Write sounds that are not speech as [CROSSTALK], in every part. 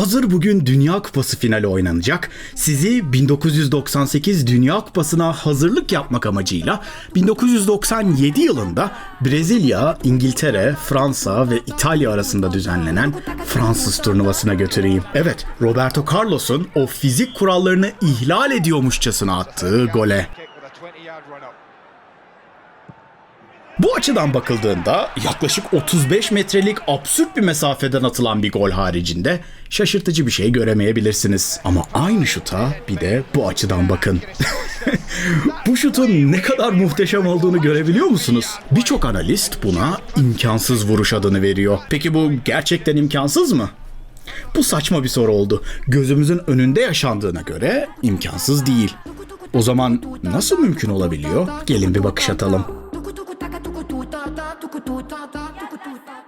Hazır bugün Dünya Kupası finali oynanacak. Sizi 1998 Dünya Kupası'na hazırlık yapmak amacıyla 1997 yılında Brezilya, İngiltere, Fransa ve İtalya arasında düzenlenen Fransız turnuvasına götüreyim. Evet, Roberto Carlos'un o fizik kurallarını ihlal ediyormuşçasına attığı gole. Bu açıdan bakıldığında yaklaşık 35 metrelik absürt bir mesafeden atılan bir gol haricinde şaşırtıcı bir şey göremeyebilirsiniz. Ama aynı şuta bir de bu açıdan bakın. [LAUGHS] bu şutun ne kadar muhteşem olduğunu görebiliyor musunuz? Birçok analist buna imkansız vuruş adını veriyor. Peki bu gerçekten imkansız mı? Bu saçma bir soru oldu. Gözümüzün önünde yaşandığına göre imkansız değil. O zaman nasıl mümkün olabiliyor? Gelin bir bakış atalım tukutu ta ta tukutu ta.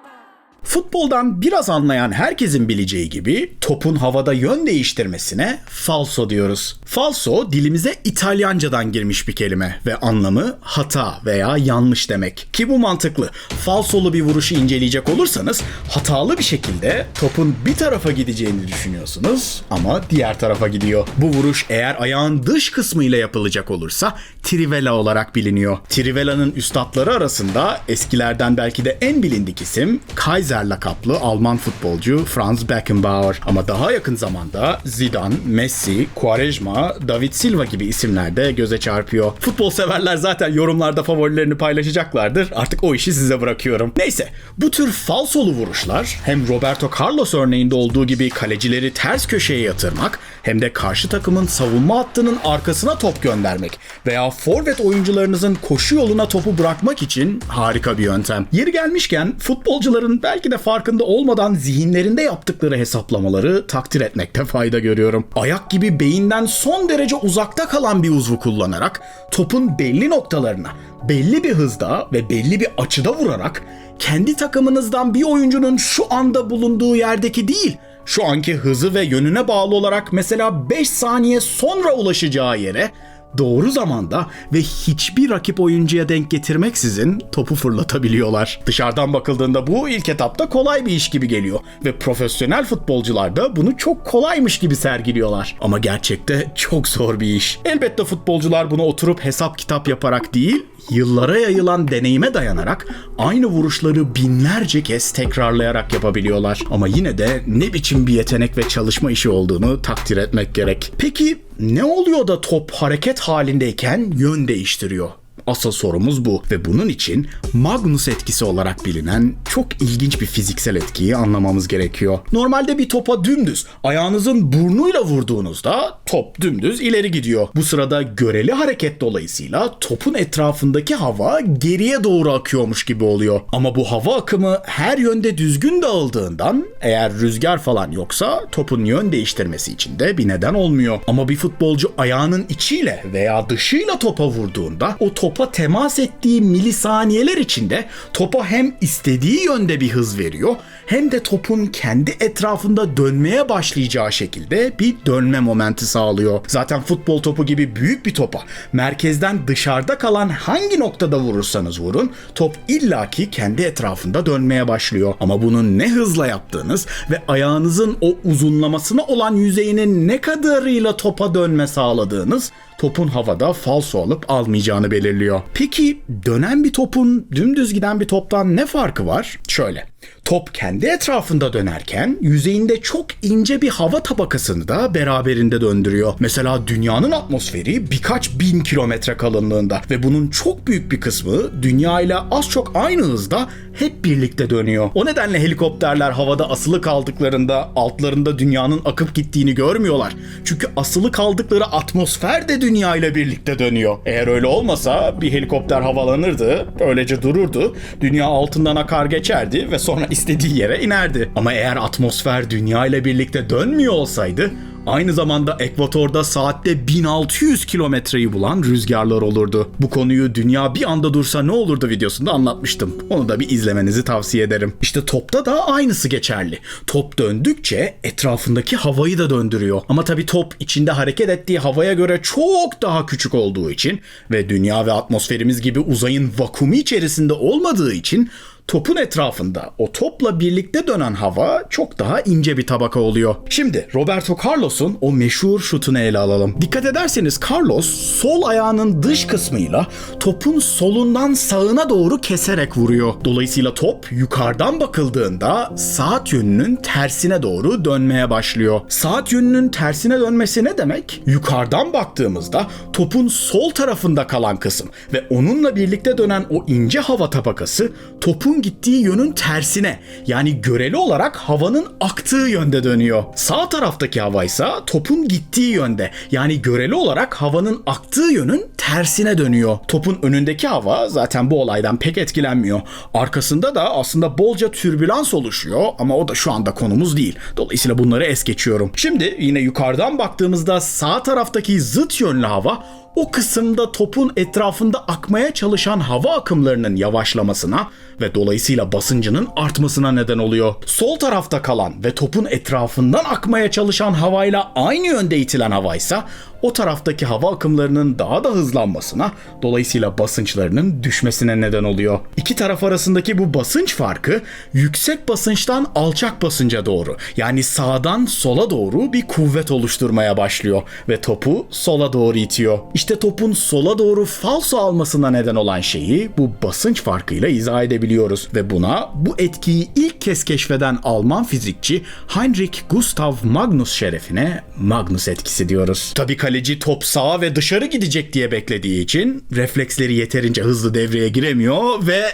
Futboldan biraz anlayan herkesin bileceği gibi topun havada yön değiştirmesine falso diyoruz. Falso dilimize İtalyancadan girmiş bir kelime ve anlamı hata veya yanlış demek. Ki bu mantıklı. Falsolu bir vuruşu inceleyecek olursanız hatalı bir şekilde topun bir tarafa gideceğini düşünüyorsunuz ama diğer tarafa gidiyor. Bu vuruş eğer ayağın dış kısmıyla yapılacak olursa trivela olarak biliniyor. Trivela'nın üstadları arasında eskilerden belki de en bilindik isim Kaiser lakaplı Alman futbolcu Franz Beckenbauer. Ama daha yakın zamanda Zidane, Messi, Quaresma, David Silva gibi isimler de göze çarpıyor. Futbol severler zaten yorumlarda favorilerini paylaşacaklardır. Artık o işi size bırakıyorum. Neyse bu tür falsolu vuruşlar hem Roberto Carlos örneğinde olduğu gibi kalecileri ters köşeye yatırmak hem de karşı takımın savunma hattının arkasına top göndermek veya forvet oyuncularınızın koşu yoluna topu bırakmak için harika bir yöntem. Yeri gelmişken futbolcuların belki de farkında olmadan zihinlerinde yaptıkları hesaplamaları takdir etmekte fayda görüyorum. Ayak gibi beyinden son derece uzakta kalan bir uzvu kullanarak topun belli noktalarına belli bir hızda ve belli bir açıda vurarak kendi takımınızdan bir oyuncunun şu anda bulunduğu yerdeki değil şu anki hızı ve yönüne bağlı olarak mesela 5 saniye sonra ulaşacağı yere doğru zamanda ve hiçbir rakip oyuncuya denk getirmeksizin topu fırlatabiliyorlar. Dışarıdan bakıldığında bu ilk etapta kolay bir iş gibi geliyor ve profesyonel futbolcular da bunu çok kolaymış gibi sergiliyorlar. Ama gerçekte çok zor bir iş. Elbette futbolcular bunu oturup hesap kitap yaparak değil, yıllara yayılan deneyime dayanarak aynı vuruşları binlerce kez tekrarlayarak yapabiliyorlar. Ama yine de ne biçim bir yetenek ve çalışma işi olduğunu takdir etmek gerek. Peki ne oluyor da top hareket halindeyken yön değiştiriyor? Asıl sorumuz bu ve bunun için Magnus etkisi olarak bilinen çok ilginç bir fiziksel etkiyi anlamamız gerekiyor. Normalde bir topa dümdüz ayağınızın burnuyla vurduğunuzda top dümdüz ileri gidiyor. Bu sırada göreli hareket dolayısıyla topun etrafındaki hava geriye doğru akıyormuş gibi oluyor. Ama bu hava akımı her yönde düzgün dağıldığından eğer rüzgar falan yoksa topun yön değiştirmesi için de bir neden olmuyor. Ama bir futbolcu ayağının içiyle veya dışıyla topa vurduğunda o topa temas ettiği milisaniyeler içinde topa hem istediği yönde bir hız veriyor hem de topun kendi etrafında dönmeye başlayacağı şekilde bir dönme momenti sağlıyor. Zaten futbol topu gibi büyük bir topa merkezden dışarıda kalan hangi noktada vurursanız vurun top illaki kendi etrafında dönmeye başlıyor. Ama bunu ne hızla yaptığınız ve ayağınızın o uzunlamasına olan yüzeyinin ne kadarıyla topa dönme sağladığınız topun havada falso alıp almayacağını belirliyor. Peki dönen bir topun dümdüz giden bir toptan ne farkı var? Şöyle. Top kendi etrafında dönerken yüzeyinde çok ince bir hava tabakasını da beraberinde döndürüyor. Mesela dünyanın atmosferi birkaç bin kilometre kalınlığında ve bunun çok büyük bir kısmı dünya ile az çok aynı hızda hep birlikte dönüyor. O nedenle helikopterler havada asılı kaldıklarında altlarında dünyanın akıp gittiğini görmüyorlar. Çünkü asılı kaldıkları atmosfer de dünya ile birlikte dönüyor. Eğer öyle olmasa bir helikopter havalanırdı, öylece dururdu, dünya altından akar geçerdi ve sonra istediği yere inerdi. Ama eğer atmosfer dünya ile birlikte dönmüyor olsaydı Aynı zamanda ekvatorda saatte 1600 kilometreyi bulan rüzgarlar olurdu. Bu konuyu dünya bir anda dursa ne olurdu videosunda anlatmıştım. Onu da bir izlemenizi tavsiye ederim. İşte topta da aynısı geçerli. Top döndükçe etrafındaki havayı da döndürüyor. Ama tabii top içinde hareket ettiği havaya göre çok daha küçük olduğu için ve dünya ve atmosferimiz gibi uzayın vakumu içerisinde olmadığı için topun etrafında o topla birlikte dönen hava çok daha ince bir tabaka oluyor. Şimdi Roberto Carlos'un o meşhur şutunu ele alalım. Dikkat ederseniz Carlos sol ayağının dış kısmıyla topun solundan sağına doğru keserek vuruyor. Dolayısıyla top yukarıdan bakıldığında saat yönünün tersine doğru dönmeye başlıyor. Saat yönünün tersine dönmesi ne demek? Yukarıdan baktığımızda topun sol tarafında kalan kısım ve onunla birlikte dönen o ince hava tabakası topun gittiği yönün tersine yani göreli olarak havanın aktığı yönde dönüyor. Sağ taraftaki hava ise topun gittiği yönde yani göreli olarak havanın aktığı yönün tersine dönüyor. Topun önündeki hava zaten bu olaydan pek etkilenmiyor. Arkasında da aslında bolca türbülans oluşuyor ama o da şu anda konumuz değil. Dolayısıyla bunları es geçiyorum. Şimdi yine yukarıdan baktığımızda sağ taraftaki zıt yönlü hava o kısımda topun etrafında akmaya çalışan hava akımlarının yavaşlamasına ve dolayısıyla basıncının artmasına neden oluyor. Sol tarafta kalan ve topun etrafından akmaya çalışan havayla aynı yönde itilen havaysa o taraftaki hava akımlarının daha da hızlanmasına, dolayısıyla basınçlarının düşmesine neden oluyor. İki taraf arasındaki bu basınç farkı yüksek basınçtan alçak basınca doğru yani sağdan sola doğru bir kuvvet oluşturmaya başlıyor ve topu sola doğru itiyor. İşte topun sola doğru falso almasına neden olan şeyi bu basınç farkıyla izah edebiliyoruz ve buna bu etkiyi ilk kez keşfeden Alman fizikçi Heinrich Gustav Magnus şerefine Magnus etkisi diyoruz. Tabii kaleci top sağa ve dışarı gidecek diye beklediği için refleksleri yeterince hızlı devreye giremiyor ve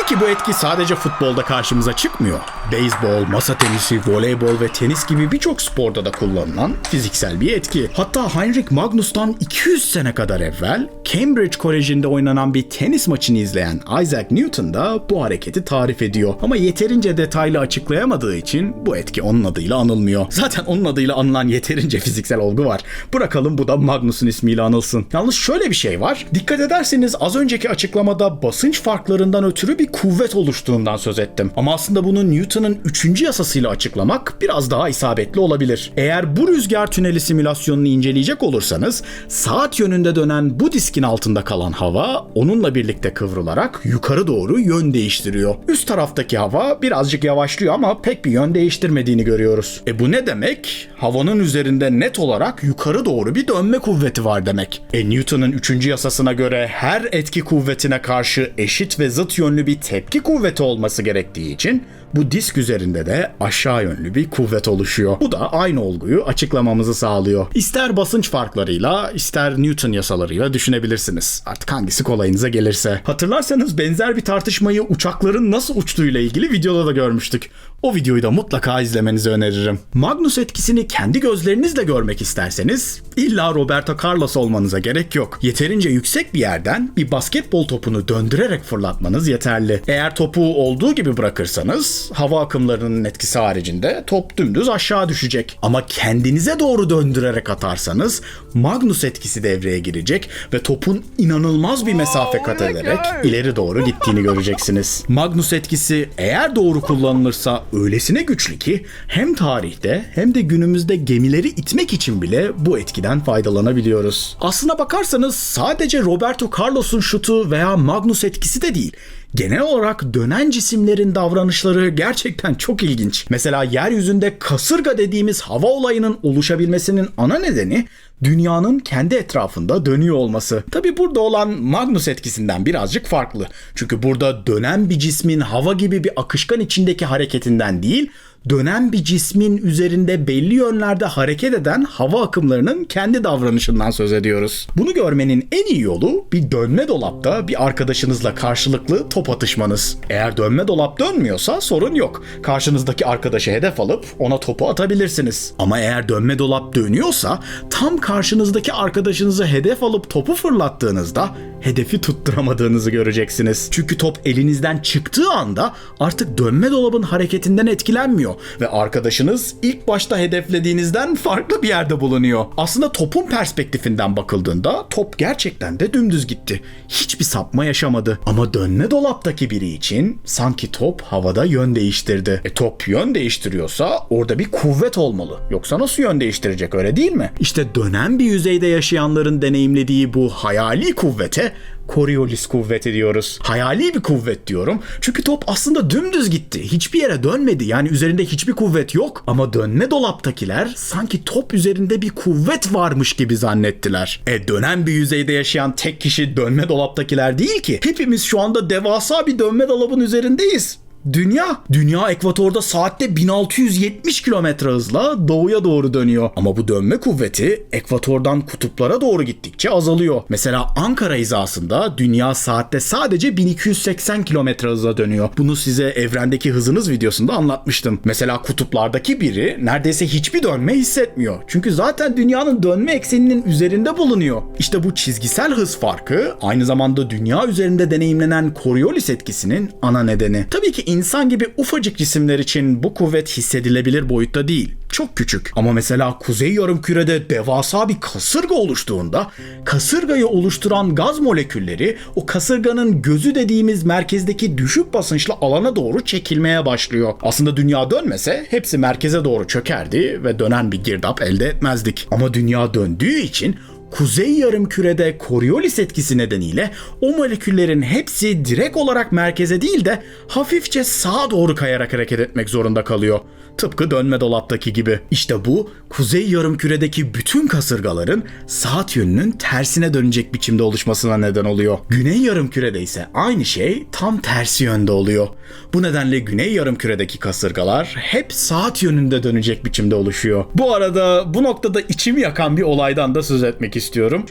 Tabii ki bu etki sadece futbolda karşımıza çıkmıyor. Beyzbol, masa tenisi, voleybol ve tenis gibi birçok sporda da kullanılan fiziksel bir etki. Hatta Heinrich Magnus'tan 200 sene kadar evvel Cambridge Koleji'nde oynanan bir tenis maçını izleyen Isaac Newton da bu hareketi tarif ediyor. Ama yeterince detaylı açıklayamadığı için bu etki onun adıyla anılmıyor. Zaten onun adıyla anılan yeterince fiziksel olgu var. Bırakalım bu da Magnus'un ismiyle anılsın. Yalnız şöyle bir şey var. Dikkat ederseniz az önceki açıklamada basınç farklarından ötürü bir kuvvet oluştuğundan söz ettim. Ama aslında bunu Newton'un 3. yasasıyla açıklamak biraz daha isabetli olabilir. Eğer bu rüzgar tüneli simülasyonunu inceleyecek olursanız saat yönünde dönen bu diskin altında kalan hava onunla birlikte kıvrılarak yukarı doğru yön değiştiriyor. Üst taraftaki hava birazcık yavaşlıyor ama pek bir yön değiştirmediğini görüyoruz. E bu ne demek? Havanın üzerinde net olarak yukarı doğru bir dönme kuvveti var demek. E Newton'un 3. yasasına göre her etki kuvvetine karşı eşit ve zıt yönlü bir tepki kuvveti olması gerektiği için bu disk üzerinde de aşağı yönlü bir kuvvet oluşuyor. Bu da aynı olguyu açıklamamızı sağlıyor. İster basınç farklarıyla, ister Newton yasalarıyla düşünebilirsiniz. Artık hangisi kolayınıza gelirse. Hatırlarsanız benzer bir tartışmayı uçakların nasıl uçtuğuyla ilgili videoda da görmüştük. O videoyu da mutlaka izlemenizi öneririm. Magnus etkisini kendi gözlerinizle görmek isterseniz illa Roberto Carlos olmanıza gerek yok. Yeterince yüksek bir yerden bir basketbol topunu döndürerek fırlatmanız yeterli. Eğer topu olduğu gibi bırakırsanız hava akımlarının etkisi haricinde top dümdüz aşağı düşecek. Ama kendinize doğru döndürerek atarsanız Magnus etkisi devreye girecek ve topun inanılmaz bir mesafe kat ederek ileri doğru gittiğini göreceksiniz. [LAUGHS] Magnus etkisi eğer doğru kullanılırsa öylesine güçlü ki hem tarihte hem de günümüzde gemileri itmek için bile bu etkiden faydalanabiliyoruz. Aslına bakarsanız sadece Roberto Carlos'un şutu veya Magnus etkisi de değil. Genel olarak dönen cisimlerin davranışları gerçekten çok ilginç. Mesela yeryüzünde kasırga dediğimiz hava olayının oluşabilmesinin ana nedeni dünyanın kendi etrafında dönüyor olması. Tabi burada olan Magnus etkisinden birazcık farklı. Çünkü burada dönen bir cismin hava gibi bir akışkan içindeki hareketinden değil, dönen bir cismin üzerinde belli yönlerde hareket eden hava akımlarının kendi davranışından söz ediyoruz. Bunu görmenin en iyi yolu bir dönme dolapta bir arkadaşınızla karşılıklı top atışmanız. Eğer dönme dolap dönmüyorsa sorun yok. Karşınızdaki arkadaşı hedef alıp ona topu atabilirsiniz. Ama eğer dönme dolap dönüyorsa tam karşınızdaki arkadaşınızı hedef alıp topu fırlattığınızda hedefi tutturamadığınızı göreceksiniz. Çünkü top elinizden çıktığı anda artık dönme dolabın hareketinden etkilenmiyor ve arkadaşınız ilk başta hedeflediğinizden farklı bir yerde bulunuyor. Aslında topun perspektifinden bakıldığında top gerçekten de dümdüz gitti. Hiçbir sapma yaşamadı. Ama dönme dolaptaki biri için sanki top havada yön değiştirdi. E top yön değiştiriyorsa orada bir kuvvet olmalı. Yoksa nasıl yön değiştirecek öyle değil mi? İşte dönen bir yüzeyde yaşayanların deneyimlediği bu hayali kuvvete Coriolis kuvveti diyoruz. Hayali bir kuvvet diyorum. Çünkü top aslında dümdüz gitti. Hiçbir yere dönmedi. Yani üzerinde hiçbir kuvvet yok. Ama dönme dolaptakiler sanki top üzerinde bir kuvvet varmış gibi zannettiler. E dönen bir yüzeyde yaşayan tek kişi dönme dolaptakiler değil ki. Hepimiz şu anda devasa bir dönme dolabın üzerindeyiz. Dünya. Dünya ekvatorda saatte 1670 kilometre hızla doğuya doğru dönüyor. Ama bu dönme kuvveti ekvatordan kutuplara doğru gittikçe azalıyor. Mesela Ankara hizasında dünya saatte sadece 1280 kilometre hızla dönüyor. Bunu size evrendeki hızınız videosunda anlatmıştım. Mesela kutuplardaki biri neredeyse hiçbir dönme hissetmiyor. Çünkü zaten dünyanın dönme ekseninin üzerinde bulunuyor. İşte bu çizgisel hız farkı aynı zamanda dünya üzerinde deneyimlenen Coriolis etkisinin ana nedeni. Tabii ki insan gibi ufacık cisimler için bu kuvvet hissedilebilir boyutta değil. Çok küçük. Ama mesela kuzey yarımkürede devasa bir kasırga oluştuğunda kasırgayı oluşturan gaz molekülleri o kasırganın gözü dediğimiz merkezdeki düşük basınçlı alana doğru çekilmeye başlıyor. Aslında dünya dönmese hepsi merkeze doğru çökerdi ve dönen bir girdap elde etmezdik. Ama dünya döndüğü için Kuzey yarımkürede Coriolis etkisi nedeniyle o moleküllerin hepsi direkt olarak merkeze değil de hafifçe sağa doğru kayarak hareket etmek zorunda kalıyor. Tıpkı dönme dolaptaki gibi. İşte bu kuzey yarımküredeki bütün kasırgaların saat yönünün tersine dönecek biçimde oluşmasına neden oluyor. Güney yarımkürede ise aynı şey tam tersi yönde oluyor. Bu nedenle güney yarımküredeki kasırgalar hep saat yönünde dönecek biçimde oluşuyor. Bu arada bu noktada içimi yakan bir olaydan da söz etmek istiyorum.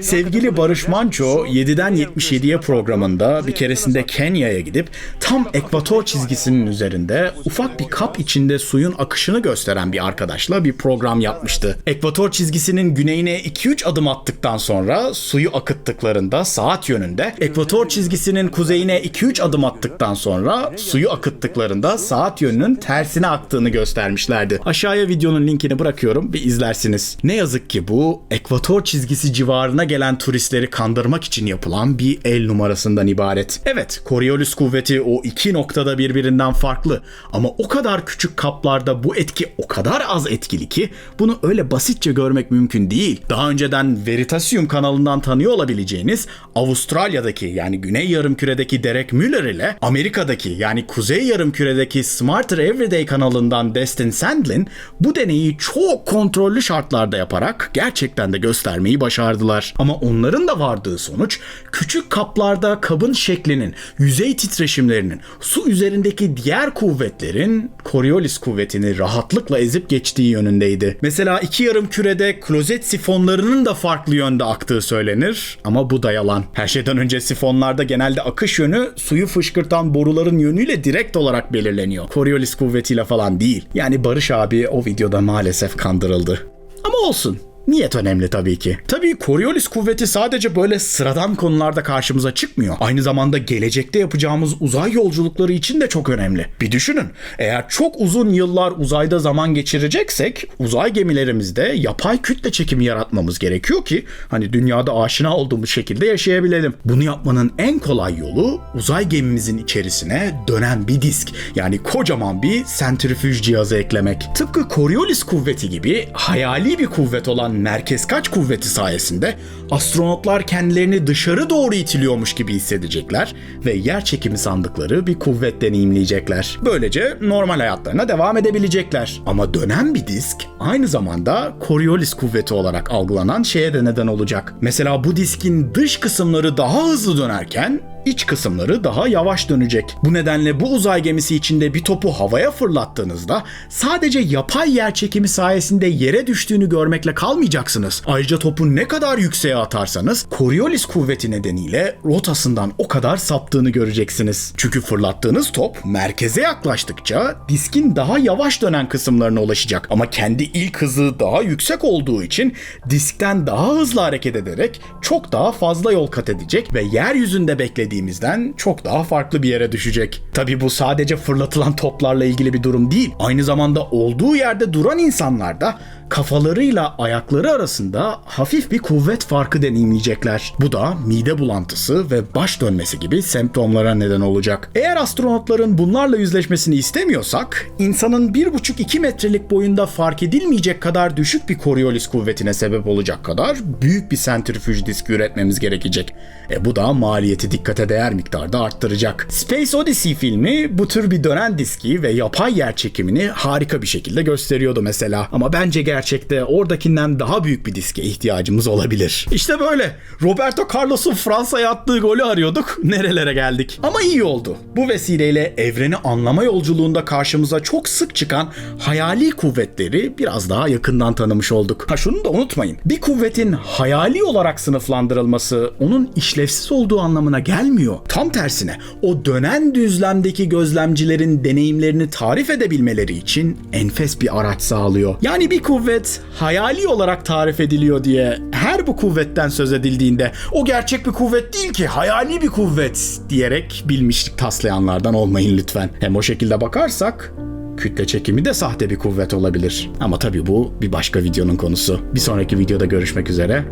Sevgili Barış Manço 7'den 77'ye programında bir keresinde Kenya'ya gidip tam ekvator çizgisinin üzerinde ufak bir kap içinde suyun akışını gösteren bir arkadaşla bir program yapmıştı. Ekvator çizgisinin güneyine 2-3 adım attıktan sonra suyu akıttıklarında saat yönünde, ekvator çizgisinin kuzeyine 2-3 adım attıktan sonra suyu akıttıklarında saat yönünün tersine aktığını göstermişlerdi. Aşağıya videonun linkini bırakıyorum bir izlersiniz. Ne yazık ki bu ekvator çizgisi civarına gelen turistleri kandırmak için yapılan bir el numarasından ibaret. Evet, Coriolis kuvveti o iki noktada birbirinden farklı ama o kadar küçük kaplarda bu etki o kadar az etkili ki bunu öyle basitçe görmek mümkün değil. Daha önceden Veritasium kanalından tanıyor olabileceğiniz Avustralya'daki yani Güney Yarımküre'deki Derek Müller ile Amerika'daki yani Kuzey Yarımküre'deki Smarter Everyday kanalından Destin Sandlin bu deneyi çok kontrollü şartlarda yaparak gerçekten de göstermeyi başardılar. Ama onların da vardığı sonuç küçük kaplarda kabın şeklinin, yüzey titreşimlerinin, su üzerindeki diğer kuvvetlerin Coriolis kuvvetini rahatlıkla ezip geçtiği yönündeydi. Mesela iki yarım kürede klozet sifonlarının da farklı yönde aktığı söylenir ama bu da yalan. Her şeyden önce sifonlarda genelde akış yönü suyu fışkırtan boruların yönüyle direkt olarak belirleniyor. Coriolis kuvvetiyle falan değil. Yani Barış abi o videoda maalesef kandırıldı. Ama olsun. Niyet önemli tabii ki. Tabii Coriolis kuvveti sadece böyle sıradan konularda karşımıza çıkmıyor. Aynı zamanda gelecekte yapacağımız uzay yolculukları için de çok önemli. Bir düşünün. Eğer çok uzun yıllar uzayda zaman geçireceksek uzay gemilerimizde yapay kütle çekimi yaratmamız gerekiyor ki hani dünyada aşina olduğumuz şekilde yaşayabilelim. Bunu yapmanın en kolay yolu uzay gemimizin içerisine dönen bir disk yani kocaman bir sentrifüj cihazı eklemek. Tıpkı Coriolis kuvveti gibi hayali bir kuvvet olan merkez kaç kuvveti sayesinde astronotlar kendilerini dışarı doğru itiliyormuş gibi hissedecekler ve yer çekimi sandıkları bir kuvvet deneyimleyecekler. Böylece normal hayatlarına devam edebilecekler. Ama dönen bir disk aynı zamanda Coriolis kuvveti olarak algılanan şeye de neden olacak. Mesela bu diskin dış kısımları daha hızlı dönerken iç kısımları daha yavaş dönecek. Bu nedenle bu uzay gemisi içinde bir topu havaya fırlattığınızda sadece yapay yer çekimi sayesinde yere düştüğünü görmekle kalmayacaksınız. Ayrıca topu ne kadar yükseğe atarsanız Coriolis kuvveti nedeniyle rotasından o kadar saptığını göreceksiniz. Çünkü fırlattığınız top merkeze yaklaştıkça diskin daha yavaş dönen kısımlarına ulaşacak. Ama kendi ilk hızı daha yüksek olduğu için diskten daha hızlı hareket ederek çok daha fazla yol kat edecek ve yeryüzünde beklediğimizden çok daha farklı bir yere düşecek. Tabi bu sadece fırlatılan toplarla ilgili bir durum değil. Aynı zamanda olduğu yerde duran insanlar da kafalarıyla ayakları arasında hafif bir kuvvet farkı deneyimleyecekler. Bu da mide bulantısı ve baş dönmesi gibi semptomlara neden olacak. Eğer astronotların bunlarla yüzleşmesini istemiyorsak, insanın 1,5-2 metrelik boyunda fark edilmeyecek kadar düşük bir Coriolis kuvvetine sebep olacak kadar büyük bir sentrifüj diski üretmemiz gerekecek. E bu da maliyeti dikkate değer miktarda arttıracak. Space Odyssey filmi bu tür bir dönen diski ve yapay yer çekimini harika bir şekilde gösteriyordu mesela. Ama bence gerçekte oradakinden daha büyük bir diske ihtiyacımız olabilir. İşte böyle. Roberto Carlos'un Fransa'ya attığı golü arıyorduk. Nerelere geldik. Ama iyi oldu. Bu vesileyle evreni anlama yolculuğunda karşımıza çok sık çıkan hayali kuvvetleri biraz daha yakından tanımış olduk. Ha şunu da unutmayın. Bir kuvvetin hayali olarak sınıflandırılması onun işlevsiz olduğu anlamına gelmiyor. Tam tersine o dönen düzlemdeki gözlemcilerin deneyimlerini tarif edebilmeleri için enfes bir araç sağlıyor. Yani bir kuvvet hayali olarak tarif ediliyor diye her bu kuvvetten söz edildiğinde o gerçek bir kuvvet değil ki hayali bir kuvvet diyerek bilmişlik taslayanlardan olmayın lütfen. Hem o şekilde bakarsak kütle çekimi de sahte bir kuvvet olabilir. Ama tabii bu bir başka videonun konusu. Bir sonraki videoda görüşmek üzere.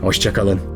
Hoşçakalın.